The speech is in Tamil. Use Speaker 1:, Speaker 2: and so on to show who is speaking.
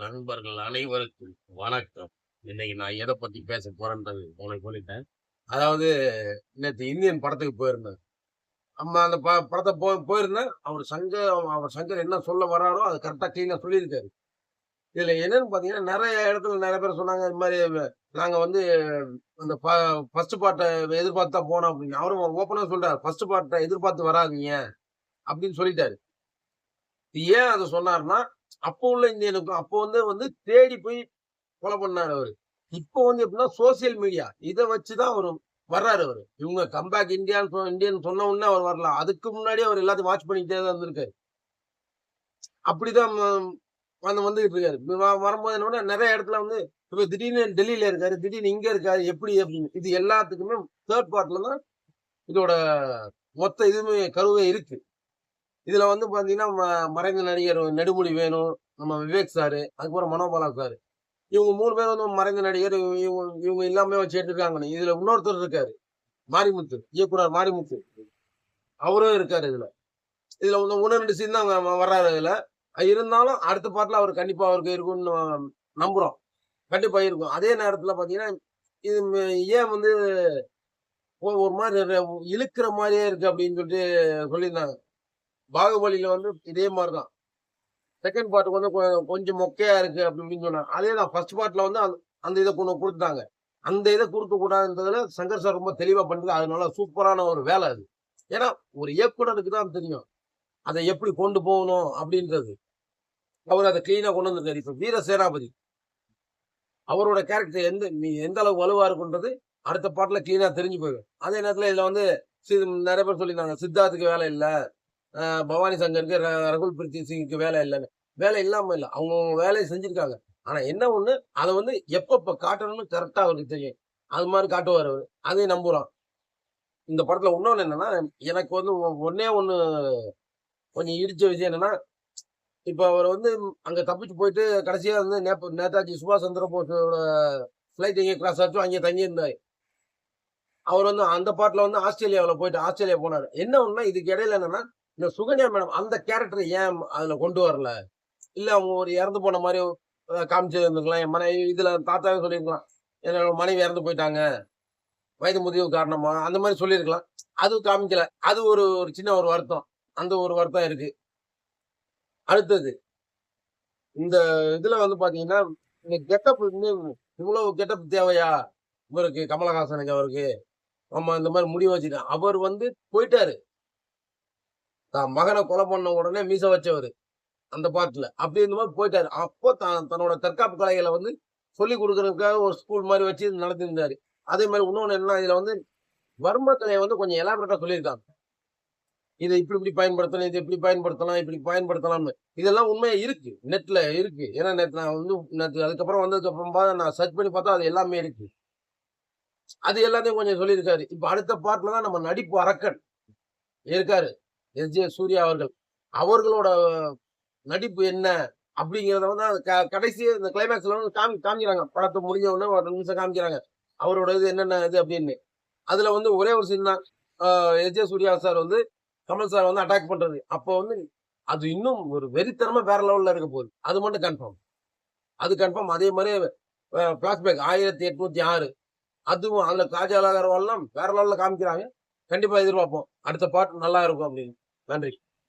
Speaker 1: நண்பர்கள் அனைவருக்கும் வணக்கம். இன்னைக்கு நான் எதை பத்தி பேச போறேன்றது உனக்கு சொல்லிட்டேன். அதாவது நேற்று இந்தியன் படத்துக்கு போயிருந்தேன். அம்மா அந்த ப படத்தை போ போயிருந்தேன். அவர் சங்கர் அவர் சங்கர் என்ன சொல்ல வராரோ அது கரெக்டாக க்ளீனாக சொல்லியிருக்காரு. இதுல என்னன்னு பார்த்தீங்கன்னா நிறைய இடத்துல நிறைய பேர் சொன்னாங்க இது மாதிரி நாங்கள் வந்து அந்த ஃபர்ஸ்ட் பார்ட்டை எதிர்பார்த்து தான் போனோம் அப்படின்னு. அவரும் ஓப்பனாக சொல்றாரு ஃபர்ஸ்ட் பார்ட்டை எதிர்பார்த்து வராதீங்க அப்படின்னு சொல்லிட்டாரு. ஏன் அதை சொன்னார்னா அப்போ உள்ள இந்தியனுக்கும் அப்போ வந்து வந்து தேடி போய் கொலை பண்ணாரு அவரு. இப்போ வந்து எப்படின்னா சோசியல் மீடியா இதை வச்சுதான் அவர் வர்றாரு அவரு. இவங்க கம்பேக் இந்தியான்னு இந்தியன் சொன்ன உடனே அவர் வரலாம் அதுக்கு முன்னாடி அவர் எல்லாத்தையும் வாட்ச் பண்ணிக்கிட்டே தான் இருந்திருக்காரு. அப்படிதான் வந்து வந்துகிட்டு இருக்காரு. வ- வரும்போது என்ன நிறைய இடத்துல வந்து இப்ப திடீர்னு டெல்லியில இருக்காரு திடீர்னு இங்க இருக்காரு எப்படி அப்படின்னு. இது எல்லாத்துக்குமே தேர்ட் பார்ட்ல தான் இதோட மொத்த இதுவுமே கருவே இருக்கு. இதுல வந்து பாத்தீங்கன்னா ம- மறைந்த நடிகர் நெடுமுடி வேணும் நம்ம விவேக் சாரு அதுக்கப்புறம் மனோபாலா சாரு இவங்க மூணு பேர் வந்து மறைந்த நடிகர் இவங்க இவங்க- எல்லாமே வச்சு எடுத்துருக்காங்க இதுல இன்னொருத்தர் இருக்காரு மாரிமுத்து இயக்குனர் மாரிமுத்து. அவரும் இருக்காரு இதுல. இதுல வந்து ஒன்று ரெண்டு சீன் தான் வ- வர்றாரு இதுல. இருந்தாலும் அடுத்த பாட்டில் அவர் கண்டிப்பா அவருக்கு இருக்கும்னு நம்புறோம். கண்டிப்பா இருக்கும். அதே நேரத்துல பாத்தீங்கன்னா இது ஏன் வந்து ஒரு மாதிரி இழுக்கிற மாதிரியே இருக்கு அப்படின்னு சொல்லிட்டு சொல்லியிருந்தாங்க. பாகுபலியில வந்து இதே மாதிரி தான் செகண்ட் பார்ட்டுக்கு வந்து கொஞ்சம் கொஞ்சம் மொக்கையா இருக்கு அப்படின்னு சொன்னாங்க அதே தான் ஃபர்ஸ்ட் பார்ட்ல வந்து அந்த- அந்த இதை கொண்டு கொடுத்தாங்க அந்த இதை கொடுக்க கூடாதுன்றதுல சங்கர் சார் ரொம்ப தெளிவா பண்ணுது அதனால சூப்பரான ஒரு வேலை அது. ஏன்னா ஒரு இயக்குனருக்கு தான் தெரியும். அதை எப்படி கொண்டு போகணும் அப்படின்றது. அவர் அதை கிளீனா கொண்டு வந்திருக்காரு. இப்ப வீர சேனாபதி. அவரோட கேரக்டர் எந்த நீ எந்த அளவுக்கு வலுவா இருக்குன்றது அடுத்த பாட்டில் கிளீனா தெரிஞ்சு போயிடும். அதே நேரத்தில் இதில் வந்து சி- நிறைய பேர் சொல்லியிருந்தாங்க சித்தார்த்துக்கு வேலை இல்லை. பவானி சங்கருக்கு ர- ரகுல் பிரீத் சிங்குக்கு வேலை இல்லைன்னு. வேலை இல்லாமல் இல்லை. அவங்க வேலையை செஞ்சுருக்காங்க. ஆனால் என்ன ஒன்று அதை வந்து எப்பப்போ காட்டணும்னு கரெக்டாக அவருக்கு தெரியும். அது மாதிரி காட்டுவார் அவர். அதையும் நம்புகிறோம் இந்த படத்தில் இன்னொன்று என்னென்னா எனக்கு வந்து ஒ- ஒன்று கொஞ்சம் இடித்த விஷயம் என்னன்னா இப்போ அவர் வந்து அங்கே தப்பிச்சு போயிட்டு கடைசியாக வந்து நேப்ப- நேதாஜி சுபாஷ் சந்திர போஸோட ஃப்ளைட் எங்கே கிராஸ் ஆச்சோ அங்கே தங்கியிருந்தார். அவர் வந்து அந்த பாட்டில் வந்து ஆஸ்திரேலியாவில் போயிட்டு ஆஸ்திரேலியா போனாரு. என்ன ஒண்ணுனா இதுக்கு இடையில என்னென்னா இந்த சுகன்யா மேடம் அந்த கேரக்டர் ஏன் அதுல கொண்டு வரல? இல்ல அவங்க ஒரு இறந்து போன மாதிரி காமிச்சிருந்துக்கலாம் காமிச்சிருந்துருக்கலாம். என் மனைவி இதுல தாத்தாவே சொல்லியிருக்கலாம் என்னோட மனைவி இறந்து போயிட்டாங்க. வயது முதிவு காரணமா அந்த மாதிரி சொல்லியிருக்கலாம் அது காமிக்கல. அது ஒரு ஒரு சின்ன ஒரு வருத்தம். அந்த ஒரு வருத்தம் இருக்கு. அடுத்தது இந்த இதுல வந்து பாத்தீங்கன்னா இந்த கெட்டப் வந்து இவ்வளவு கெட்டப் தேவையா? இவருக்கு கமலஹாசனுக்கு அவருக்கு. ஆமா இந்த மாதிரி முடிவு வச்சுட்டான் அவர் வந்து போயிட்டாரு. தான் மகனை கொலை பண்ண உடனே மீச வச்சவர் அந்த பாட்டில். அப்படி இருந்த மாதிரி போயிட்டாரு. அப்போ தான் தன்னோட தற்காப்பு கலைகளை வந்து சொல்லி கொடுக்கறதுக்காக ஒரு ஸ்கூல் மாதிரி வச்சு நடத்திருந்தாரு அதே மாதிரி இன்னொன்று என்ன இதில் வந்து வர்ம கலையை வந்து கொஞ்சம் எலாபரேட்டாக சொல்லியிருக்காங்க. இதை இப்படி இப்படி பயன்படுத்தலாம் இதை இப்படி பயன்படுத்தலாம் இப்படி பயன்படுத்தலாம்னு. இதெல்லாம் உண்மையாக இருக்கு. நெட்டில் இருக்கு. ஏன்னா நேற்று நான் வந்து நேற்று அதுக்கப்புறம் வந்ததுக்கப்புறம் பார்த்தா நான் சர்ச் பண்ணி பார்த்தா அது எல்லாமே இருக்கு. அது எல்லாத்தையும் கொஞ்சம் சொல்லியிருக்காரு. இப்போ அடுத்த பாட்டில் தான் நம்ம நடிப்பு அரக்கன் இருக்காரு. எஸ். ஜே. சூர்யா அவர்கள். அவர்களோட நடிப்பு என்ன? அப்படிங்கிறத வந்து க- கடைசி இந்த கிளைமேக்ஸ்ல வந்து காமி காமிக்கிறாங்க. படத்தை முடிஞ்ச உடனே ஒரு நிமிஷம் காமிக்கிறாங்க. அவரோட இது என்னென்ன இது அப்படின்னு. அதுல வந்து ஒரே ஒரு சீன் தான் எஸ். ஜே. சூர்யா சார் வந்து கமல் சார் வந்து அட்டாக் பண்றது. அப்போ வந்து அது இன்னும் ஒரு வெறித்தனமா வேற லெவல்ல இருக்க போகுது. அது மட்டும் கன்ஃபார்ம் அது கன்ஃபார்ம் அதே மாதிரி பிளாஷ்பேக் ஆயிரத்தி எட்நூத்தி ஆறு. அதுவும் அதுல காஜா அகர்வால்லாம் வேற லெவல்ல காமிக்கிறாங்க. கண்டிப்பா எதிர்பார்ப்போம். அடுத்த பாட்டு நல்லா இருக்கும் அப்படின்னு. Landrich.